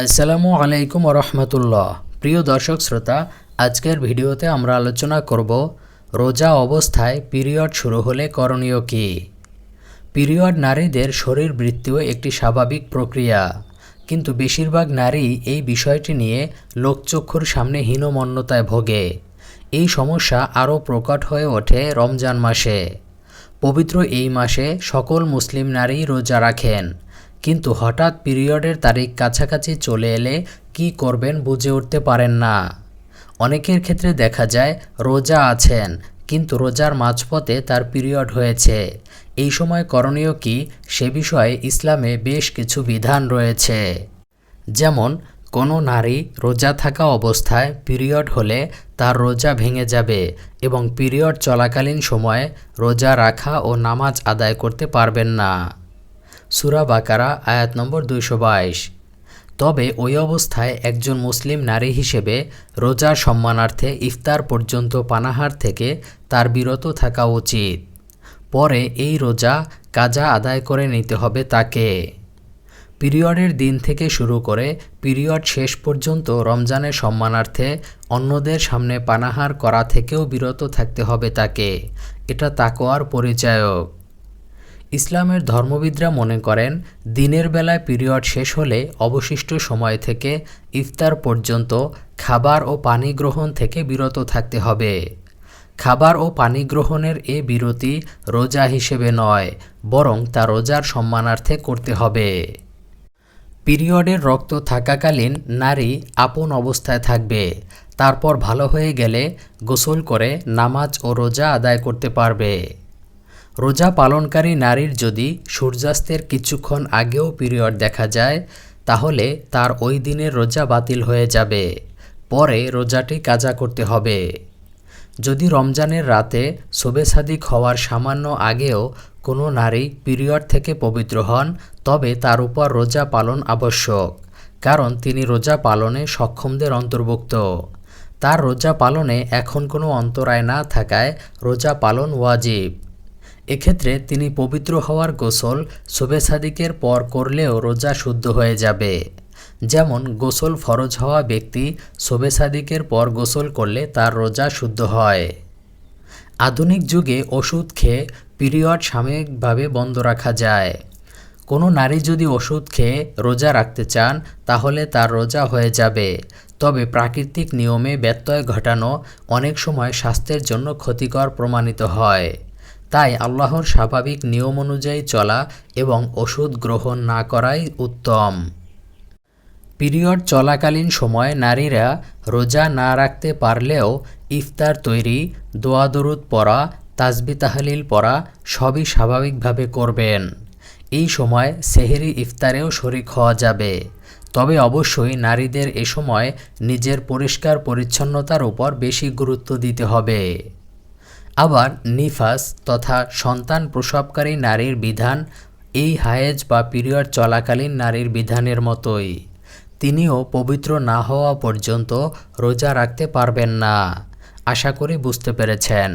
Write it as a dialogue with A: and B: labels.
A: আসসালামু আলাইকুম রহমতুল্লাহ প্রিয় দর্শক শ্রোতা, আজকের ভিডিওতে আমরা আলোচনা করব, রোজা অবস্থায় পিরিয়ড শুরু হলে করণীয় কী? পিরিয়ড নারীদের শরীর বৃত্তিও একটি স্বাভাবিক প্রক্রিয়া। কিন্তু বেশিরভাগ নারী এই বিষয়টি নিয়ে লোকচক্ষুর সামনে হীনমন্যতায় ভোগে। এই সমস্যা আরও প্রকট হয়ে ওঠে রমজান মাসে। পবিত্র এই মাসে সকল মুসলিম নারী রোজা রাখেন। কিন্তু হঠাৎ পিরিয়ডের তারিখ কাছাকাছি চলে এলে কি করবেন বুঝে উঠতে পারেন না। অনেকের ক্ষেত্রে দেখা যায়, রোজা আছেন, কিন্তু রোজার মাঝপথে তার পিরিয়ড হয়েছে। এই সময় করণীয় কি? সে বিষয়ে ইসলামে বেশ কিছু বিধান রয়েছে। যেমন, কোনো নারী রোজা থাকা অবস্থায় পিরিয়ড হলে তার রোজা ভেঙে যাবে এবং পিরিয়ড চলাকালীন সময়ে রোজা রাখা ও নামাজ আদায় করতে পারবেন না। সুরা বাকারা, আয়াত নম্বর দুইশো বাইশ। তবে ওই অবস্থায় একজন মুসলিম নারী হিসেবে রোজার সম্মানার্থে ইফতার পর্যন্ত পানাহার থেকে তার বিরত থাকা উচিত। পরে এই রোজা কাজা আদায় করে নিতে হবে তাকে। পিরিয়ডের দিন থেকে শুরু করে পিরিয়ড শেষ পর্যন্ত রমজানের সম্মানার্থে অন্যদের সামনে পানাহার করা থেকেও বিরত থাকতে হবে তাকে। এটা তাকোয়ার পরিচায়ক। ইসলামের ধর্মবিদরা মনে করেন, দিনের বেলায় পিরিয়ড শেষ হলে অবশিষ্ট সময় থেকে ইফতার পর্যন্ত খাবার ও পানি গ্রহণ থেকে বিরত থাকতে হবে। খাবার ও পানি গ্রহণের এ বিরতি রোজা হিসেবে নয়, বরং তা রোজার সম্মানার্থে করতে হবে। পিরিয়ডের রক্ত থাকাকালীন নারী আপন অবস্থায় থাকবে, তারপর ভালো হয়ে গেলে গোসল করে নামাজ ও রোজা আদায় করতে পারবে। রোজা পালনকারী নারীর যদি সূর্যাস্তের কিছুক্ষণ আগেও পিরিয়ড দেখা যায়, তাহলে তার ওই দিনের রোজা বাতিল হয়ে যাবে। পরে রোজাটি কাজা করতে হবে। যদি রমজানের রাতে শোবে সাদিক হওয়ার সামান্য আগেও কোনো নারী পিরিয়ড থেকে পবিত্র হন, তবে তার উপর রোজা পালন আবশ্যক, কারণ তিনি রোজা পালনে সক্ষমদের অন্তর্ভুক্ত। তার রোজা পালনে এখন কোনো অন্তরায় না থাকায় রোজা পালন ওয়াজিব। এক্ষেত্রে তিনি পবিত্র হওয়ার গোসল শোবে সাদিকের পর করলেও রোজা শুদ্ধ হয়ে যাবে। যেমন, গোসল ফরজ হওয়া ব্যক্তি শোবে সাদিকের পর গোসল করলে তার রোজা শুদ্ধ হয়। আধুনিক যুগে ওষুধ খেয়ে পিরিয়ড সাময়িকভাবে বন্ধ রাখা যায়। কোনো নারী যদি ওষুধ খেয়ে রোজা রাখতে চান, তাহলে তার রোজা হয়ে যাবে। তবে প্রাকৃতিক নিয়মে ব্যত্যয় ঘটানো অনেক সময় স্বাস্থ্যের জন্য ক্ষতিকর প্রমাণিত হয়। তাই আল্লাহর স্বাভাবিক নিয়ম অনুযায়ী চলা এবং ওষুধ গ্রহণ না করাই উত্তম। পিরিয়ড চলাকালীন সময় নারীরা রোজা না রাখতে পারলেও ইফতার তৈরি, দোয়া দরুদ পড়া তাজবি তাহলিল পড়া সবই স্বাভাবিকভাবে করবেন। এই সময় সেহেরি ইফতারেও শরিক হওয়া যাবে। তবে অবশ্যই নারীদের এ সময় নিজের পরিষ্কার পরিচ্ছন্নতার উপর বেশি গুরুত্ব দিতে হবে। আবার নিফাস তথা সন্তান প্রসবকারী নারীর বিধান এই হায়েজ বা পিরিয়ড চলাকালীন নারীর বিধানের মতোই। তিনিও পবিত্র না হওয়া পর্যন্ত রোজা রাখতে পারবেন না। আশা করি বুঝতে পেরেছেন।